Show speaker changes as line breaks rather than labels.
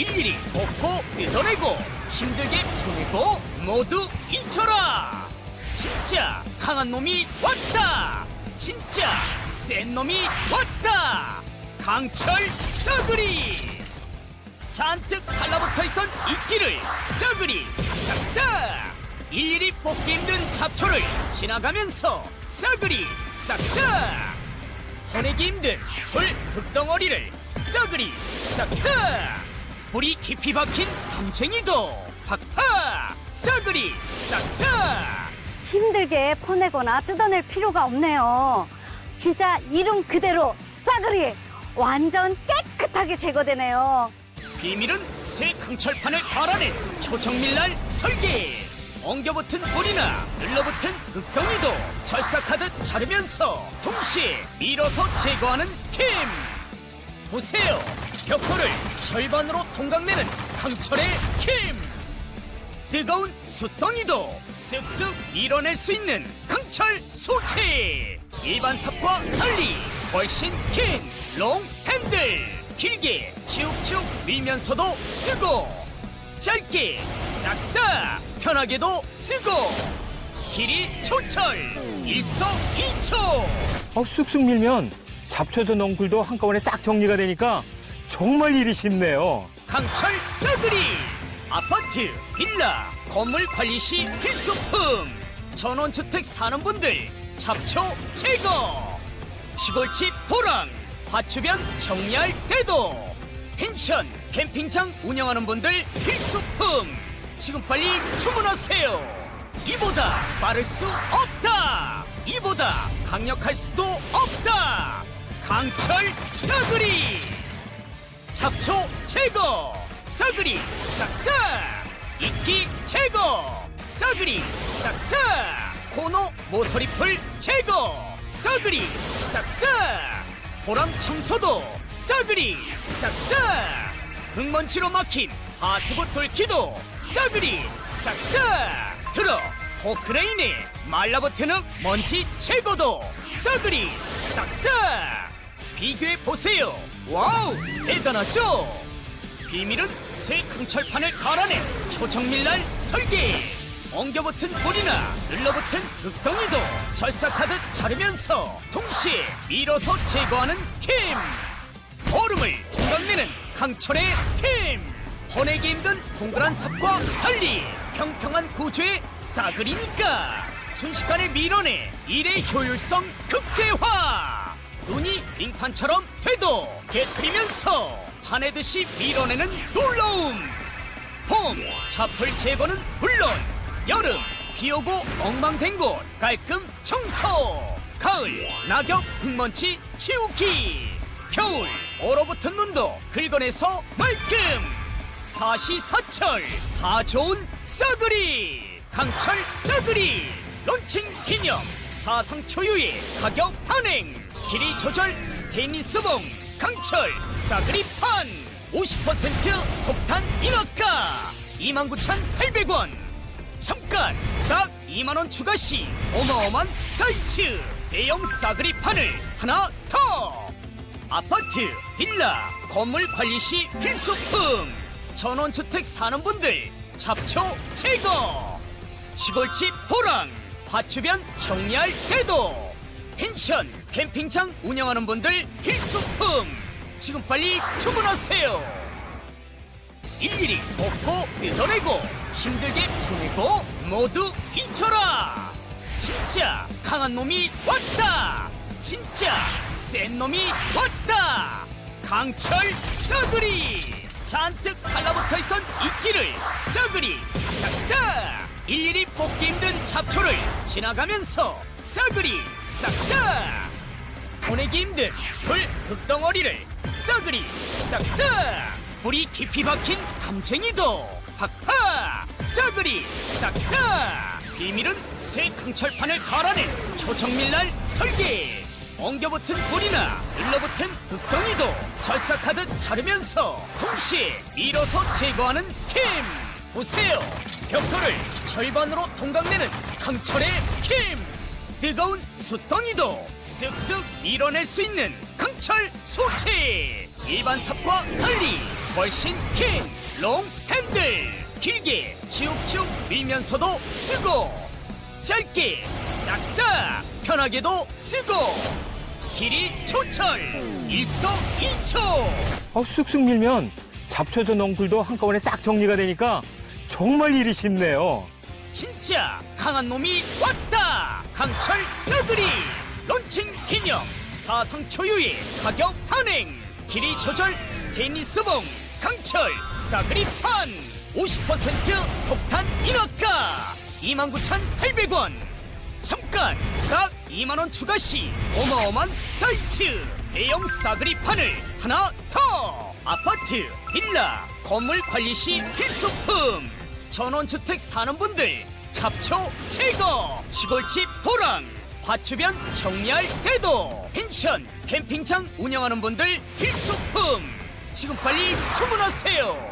일일이 뽑고 뜯어내고 힘들게 풀고 모두 잊혀라. 진짜 강한 놈이 왔다. 진짜 센 놈이 왔다. 강철 서그리. 잔뜩 달라붙어 있던 이끼를 서그리 싹싹. 일일이 뽑기 힘든 잡초를 지나가면서 서그리 싹싹. 퍼내기 힘든 돌 흙덩어리를 썩으리 싹싹 뿌리 깊이 박힌 담쟁이도 팍팍! 썩으리 싹싹!
힘들게 퍼내거나 뜯어낼 필요가 없네요. 진짜 이름 그대로 싸그리 완전 깨끗하게 제거되네요.
비밀은 새 강철판을 갈아낸 초정밀날 설계. 엉겨붙은 뿌리나 눌러붙은 흙덩이도 절삭하듯 자르면서 동시에 밀어서 제거하는 힘 보세요 벽돌을 절반으로 동강내는 강철의 힘! 뜨거운 숯덩이도 쓱쓱 밀어낼 수 있는 강철 소체 일반 삽과 달리 훨씬 긴 롱 핸들! 길게 쭉쭉 밀면서도 쓰고 짧게 싹싹 편하게도 쓰고 길이 초철 일석이조!
어, 쑥쑥 밀면 잡초도 넝쿨도 한꺼번에 싹 정리가 되니까 정말 일이 쉽네요.
강철 싸그리 아파트, 빌라, 건물 관리 시 필수품 전원주택 사는 분들 잡초 제거 시골집 도랑 화주변 정리할 때도 펜션, 캠핑장 운영하는 분들 필수품. 지금 빨리 주문하세요. 이보다 빠를 수 없다. 이보다 강력할 수도 없다. 강철 싸그리 잡초 제거. 싸그리 싹싹. 이끼 제거. 싸그리 싹싹. 코노 모서리풀 제거. 싸그리 싹싹. 보람 청소도 싸그리 싹싹. 흙먼지로 막힌 하수구 뚫기도 싸그리 싹싹. 들어 포크레인에 말라붙은 흙 먼지 제거도 싸그리 싹싹 비교해 보세요. 와우, 대단하죠? 비밀은 새 강철판을 갈아낸 초정밀날 설계. 엉겨붙은 볼이나 눌러붙은 흙덩이도 절삭하듯 자르면서 동시에 밀어서 제거하는 힘. 얼음을 동강내는 강철의 힘. 퍼내기 힘든 동그란 삽과 달리 평평한 구조의 싸그리니까 순식간에 밀어내 일의 효율성 극대화. 눈이 빙판처럼 되도 깨트리면서 파내듯이 밀어내는 놀라움. 봄 잡풀 제거는 물론 여름 비 오고 엉망된 곳 깔끔 청소. 가을 낙엽 흙먼지 치우기. 겨울 얼어붙은 눈도 긁어내서 말끔 사시사철 다 좋은 싸그리. 강철 싸그리 론칭 기념 사상 초유의 가격 단행. 길이 조절 스테인리스봉 강철 싸그리판. 50% 폭탄 인하가 29,800원. 잠깐 딱 2만원 추가 시 어마어마한 사이즈. 대형 싸그리판을 하나 더. 아파트, 빌라, 건물 관리 시 필수품. 전원주택 사는 분들 잡초 제거. 시골집 도랑 화주변 정리할 때도. 펜션, 캠핑장 운영하는 분들 필수품. 지금 빨리 주문하세요. 일일이 뽑고 뜯어내고 힘들게 풀고 모두 잊혀라. 진짜 강한 놈이 왔다. 진짜 센 놈이 왔다. 강철 싸그리. 잔뜩 달라붙어 있던 이끼를 싸그리 싹싹 일일이 뽑기 힘든 잡초를 지나가면서 싸그리 싹싹! 보내기 힘든 돌 흙덩어리를 싸그리 싹싹! 뿌리 깊이 박힌 담쟁이도 팍팍! 싸그리 싹싹! 비밀은 새 강철판을 갈아낸 초정밀날 설계! 엉겨붙은 볼이나 눌러붙은 흙덩이도 절삭하듯 자르면서 동시에 밀어서 제거하는 힘 보세요 벽돌을 절반으로 동강내는 강철의 힘! 뜨거운 숯덩이도 쓱쓱 밀어낼 수 있는 강철 소체 일반 삽과 달리 훨씬 긴 롱 핸들! 길게 쭉쭉 밀면서도 쓰고 짧게 싹싹 편하게도 쓰고 길이 조철 일석이조!
어, 쑥쑥 밀면 잡초도 넝쿨도 한꺼번에 싹 정리가 되니까 정말 일이 쉽네요.
진짜 강한 놈이 왔다! 강철 썰그리! 론칭 기념! 사상 초유의 가격 한행! 길이 조절 스테인리스 봉! 강철 싸그리 판! 50% 폭탄 인하가! 29,800원! 잠깐! 딱 2만원 추가 시 어마어마한 사이즈! 대형 싸그리 판을 하나 더! 아파트 빌라 건물 관리 시 필수품 전원주택 사는 분들 잡초 제거 시골집 도랑 화주변 정리할 때도 펜션 캠핑장 운영하는 분들 필수품. 지금 빨리 주문하세요